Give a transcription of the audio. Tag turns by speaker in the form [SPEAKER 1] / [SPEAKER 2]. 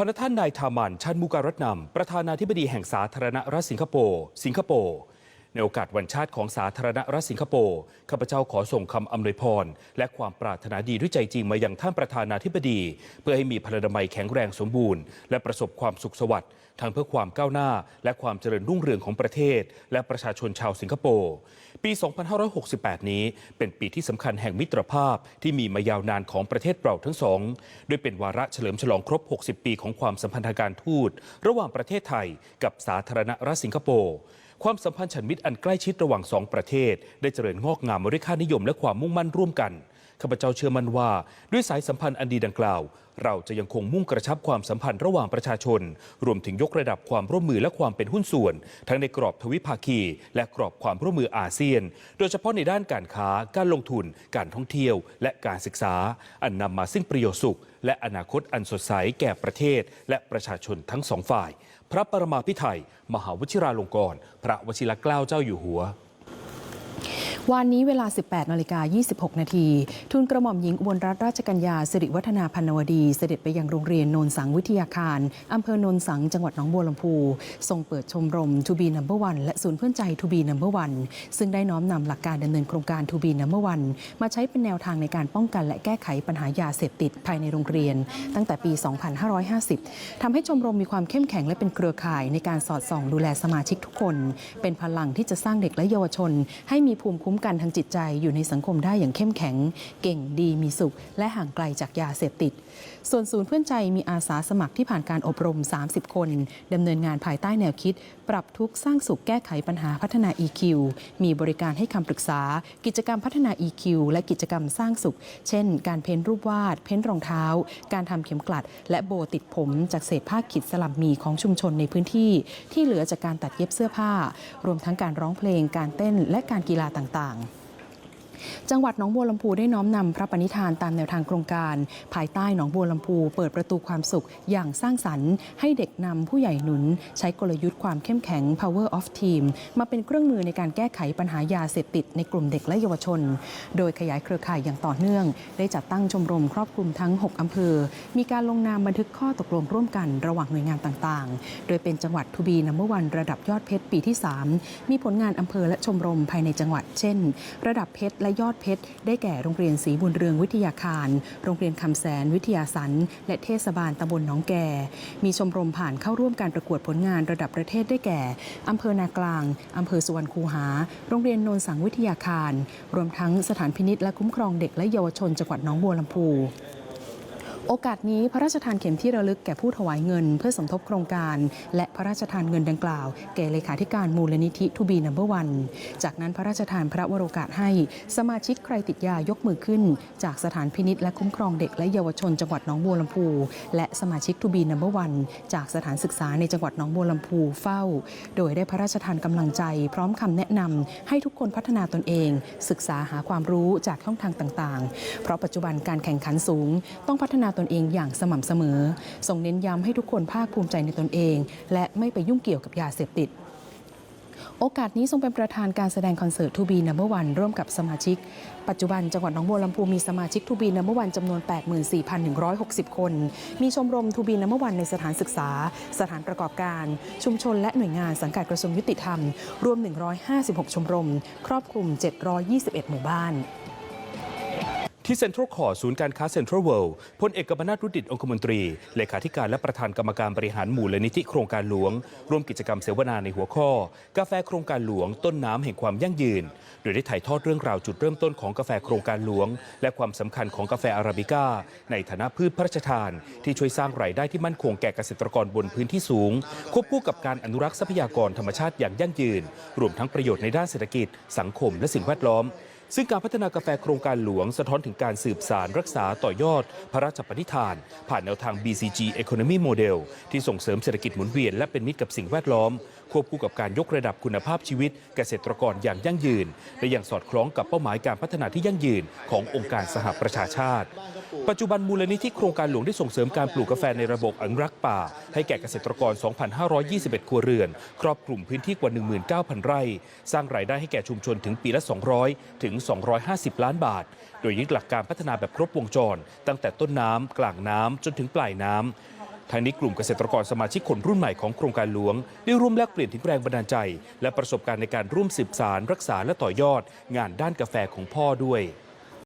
[SPEAKER 1] พนท่านนายทามันชันมุการัตนำประธานาธิบดีแห่งสาธารณรัฐสิงคโปร์สิงคโปร์ ในโอกาสวันชาติของสาธารณรัฐสิงคโปร์ข้าพเจ้าขอส่งคำอำนวยพร และความปรารถนาดีด้วยใจจริงมายังท่านประธานาธิบดี เพื่อให้มีพลนามัยแข็งแรงสมบูรณ์ และประสบความสุขสวัสดิ์ทั้งเพื่อความก้าวหน้า และความเจริญรุ่งเรืองของประเทศ และประชาชนชาวสิงคโปร์ปี 2568 นี้เป็นปีที่สำคัญแห่งมิตรภาพที่มีมายาวนานของประเทศเราทั้งสองด้วยเป็นวาระเฉลิมฉลองครบ 60 ปีของความสัมพันธ์ทางการทูต ระหว่างประเทศไทยกับสาธารณรัฐสิงคโปร์ ความสัมพันธ์ฉันมิตรอันใกล้ชิดระหว่างสองประเทศ ได้เจริญงอกงามมาด้วยค่านิยมและความมุ่งมั่นร่วมกัน ข้าพเจ้าเชื่อมั่นว่า ด้วยสายสัมพันธ์อันดีดังกล่าว เราจะยังคงมุ่งกระชับความสัมพันธ์ระหว่างประชาชน รวมถึงยกระดับความร่วมมือและความเป็นหุ้นส่วน ทั้งในกรอบทวิภาคี และกรอบความร่วมมืออาเซียน โดยเฉพาะในด้านการค้า การลงทุน การท่องเที่ยว และการศึกษา อันนำมาซึ่งประโยชน์สุข และอนาคตอันสดใสแก่ประเทศ และประชาชนทั้งสองฝ่าย พระปรมาภิไธยมหาวชิราลงกรณ์พระวชิรเกล้าเจ้าอยู่หัว
[SPEAKER 2] วันนี้เวลา 18นาฬิกา26 นาทีทุนกระหม่อมหญิงอุบลรัตนราชกัญญาสิริวัฒนาพันวดี เสด็จไปยังโรงเรียนโนนสังวิทยาคารอำเภอโนนสังจังหวัดหนองบัวลำพูทรงเปิดชมรม To be number one และศูนย์เพื่อนใจ To be number one ซึ่งได้น้อมนำหลักการดำเนินโครงการ To be number one มาใช้เป็นแนวทางในการป้องกันและแก้ไขปัญหายาเสพติดภายในโรงเรียน ตั้งแต่ปี 2550ทำให้ชมรมมีความเข้มแข็งและเป็นเครือข่ายในการสอดส่องดูแลสมาชิกทุกคน เป็นพลังที่จะสร้างเด็กและเยาวชน ให้มีภูมิคุ้มกันทางจิตใจอยู่ในสังคมได้อย่างเข้มแข็ง เก่งดีมีสุข และห่างไกลจากยาเสพติด ส่วนศูนย์เพื่อนใจมีอาสาสมัครที่ผ่านการอบรม 30 คนดำเนินงานภายใต้แนวคิด ปรับทุกข์สร้างสุขแก้ไขปัญหาพัฒนา EQ มีบริการให้คำปรึกษา กิจกรรมพัฒนา EQ และกิจกรรมสร้างสุข เช่น การเพ้นรูปวาด เพ้นรองเท้า การทำเข็มกลัด และโบติดผมจากเศษผ้าขีดสลับมีของชุมชนในพื้นที่ ที่เหลือจากการตัดเย็บเสื้อผ้า รวมทั้งการร้องเพลง การเต้นและการกีฬาต่างๆต่างๆ จังหวัดหนองบัวลำพูได้น้อมนำพระปณิธานตามแนวทางโครงการ ภายใต้หนองบัวลำพูเปิดประตูความสุขอย่างสร้างสรรค์ ให้เด็กนำผู้ใหญ่หนุน ใช้กลยุทธ์ความเข้มแข็ง power of team มาเป็นเครื่องมือในการแก้ไขปัญหายาเสพติดในกลุ่มเด็กและเยาวชน โดยขยายเครือข่ายอย่างต่อเนื่อง ได้จัดตั้งชมรมครอบคลุมทั้ง 6 อำเภอ มีการลงนามบันทึกข้อตกลงร่วมกันระหว่างหน่วยงานต่างๆ โดยเป็นจังหวัดทูบีนัมเบอร์วันระดับยอดเพชรปีที่ 3 มีผลงานอำเภอและชมรมภายในจังหวัด เช่น ระดับเพชรและยอดเพชร ได้แก่โรงเรียนศรีบุญเรืองวิทยาคาร โรงเรียนคำแสนวิทยาสันและเทศบาลตำบลหนองแก่ มีชมรมผ่านเข้าร่วมการประกวดผลงานระดับประเทศได้แก่อำเภอนากลางอำเภอสุวรรณคูหา โรงเรียนโนนสังวิทยาคาร รวมทั้งสถานพินิษและคุ้มครองเด็กและเยาวชนจังหวัดหนองบัวลำพู โอกาสนี้พระราชทานเข็มที่ระลึกแก่ผู้ถวายเงิน เพื่อสมทบโครงการ และพระราชทานเงินดังกล่าว แก่เลขาธิการมูลนิธิทูบีนัมเบอร์วัน จากนั้นพระราชทานพระวโรกาสให้ สมาชิกใครติดยายกมือขึ้น จากสถานพินิษและคุ้มครองเด็กและเยาวชนจังหวัดหนองบัวลำพู และสมาชิกทูบีนัมเบอร์วันจากสถานศึกษาในจังหวัดหนองบัวลำพูเฝ้า โดยได้พระราชทานกำลังใจ พร้อมคำแนะนำให้ทุกคนพัฒนาตนเอง ศึกษาหาความรู้จากช่องทางต่างๆ เพราะปัจจุบันการแข่งขันสูง ต้องพัฒนาตนเองอย่างสม่ำเสมอส่งเน้นย้ำให้ทุกคนภาคภูมิใจในตนเอง และไม่ไปยุ่งเกี่ยวกับยาเสพติดโอกาสนี้ทรงเป็นประธานการแสดงคอนเสิร์ตทูบีนัมเบอร์วันร่วมกับสมาชิก ปัจจุบันจังหวัดหนองบัวลำพูมีสมาชิกทูบีนัมเบอร์วันจำนวน 84,160 คน มีชมรมทูบีนัมเบอร์วันในสถานศึกษา สถานประกอบการ ชุมชนและหน่วยงานสังกัดกระทรวงยุติธรรม รวม 156 ชมรม ครอบคลุม 721 หมู่บ้าน
[SPEAKER 1] ที่เซ็นทรัลคอร์ศูนย์การค้าเซ็นทรัลเวิลด์พลเอกกบนาถรุดิตองคมนตรี เลขาธิการและประธานกรรมการบริหารหมู่เลนิธิโครงการหลวง ร่วมกิจกรรมเสวนาในหัวข้อ กาแฟโครงการหลวง ต้นน้ำแห่งความยั่งยืน โดยได้ถ่ายทอดเรื่องราวจุดเริ่มต้นของกาแฟโครงการหลวง และความสำคัญของกาแฟอาราบิก้า ในฐานะพืชพระราชทาน ที่ช่วยสร้างรายได้ที่มั่นคงแก่เกษตรกรบนพื้นที่สูง ควบคู่กับการอนุรักษ์ทรัพยากรธรรมชาติอย่างยั่งยืน รวมทั้งประโยชน์ในด้านเศรษฐกิจ สังคมและสิ่งแวดล้อม ซึ่งการพัฒนากาแฟโครงการหลวงสะท้อนถึงการสืบสารรักษาต่อยอด พระราชปณิธาน ผ่านแนวทาง BCG Economy Model ที่ส่งเสริมเศรษฐกิจหมุนเวียนและเป็นมิตรกับสิ่งแวดล้อม ควบคู่กับการยกระดับคุณภาพชีวิตเกษตรกรอย่างยั่งยืน และอย่างสอดคล้องกับเป้าหมายการพัฒนาที่ยั่งยืนขององค์การสหประชาชาติ ปัจจุบันมูลนิธิโครงการหลวงได้ส่งเสริมการปลูกกาแฟในระบบอนุรักษ์ป่า ให้แก่เกษตรกร 2,521 ครัวเรือน ครอบคลุมพื้นที่กว่า 19,000 ไร่ สร้างรายได้ให้แก่ชุมชนถึงปีละ 200 ถึง250 ล้านบาท โดยยึดหลักการพัฒนาแบบครบวงจร ตั้งแต่ต้นน้ำกลางน้ำจนถึงปลายน้ำทางนี้กลุ่มเกษตรกรสมาชิกคนรุ่นใหม่ของโครงการหลวง ได้ร่วมแลกเปลี่ยนถึงแรงบันดาลใจ และประสบการณ์ในการร่วมสืบสารรักษาและต่อยอด งานด้านกาแฟของพ่อด้วย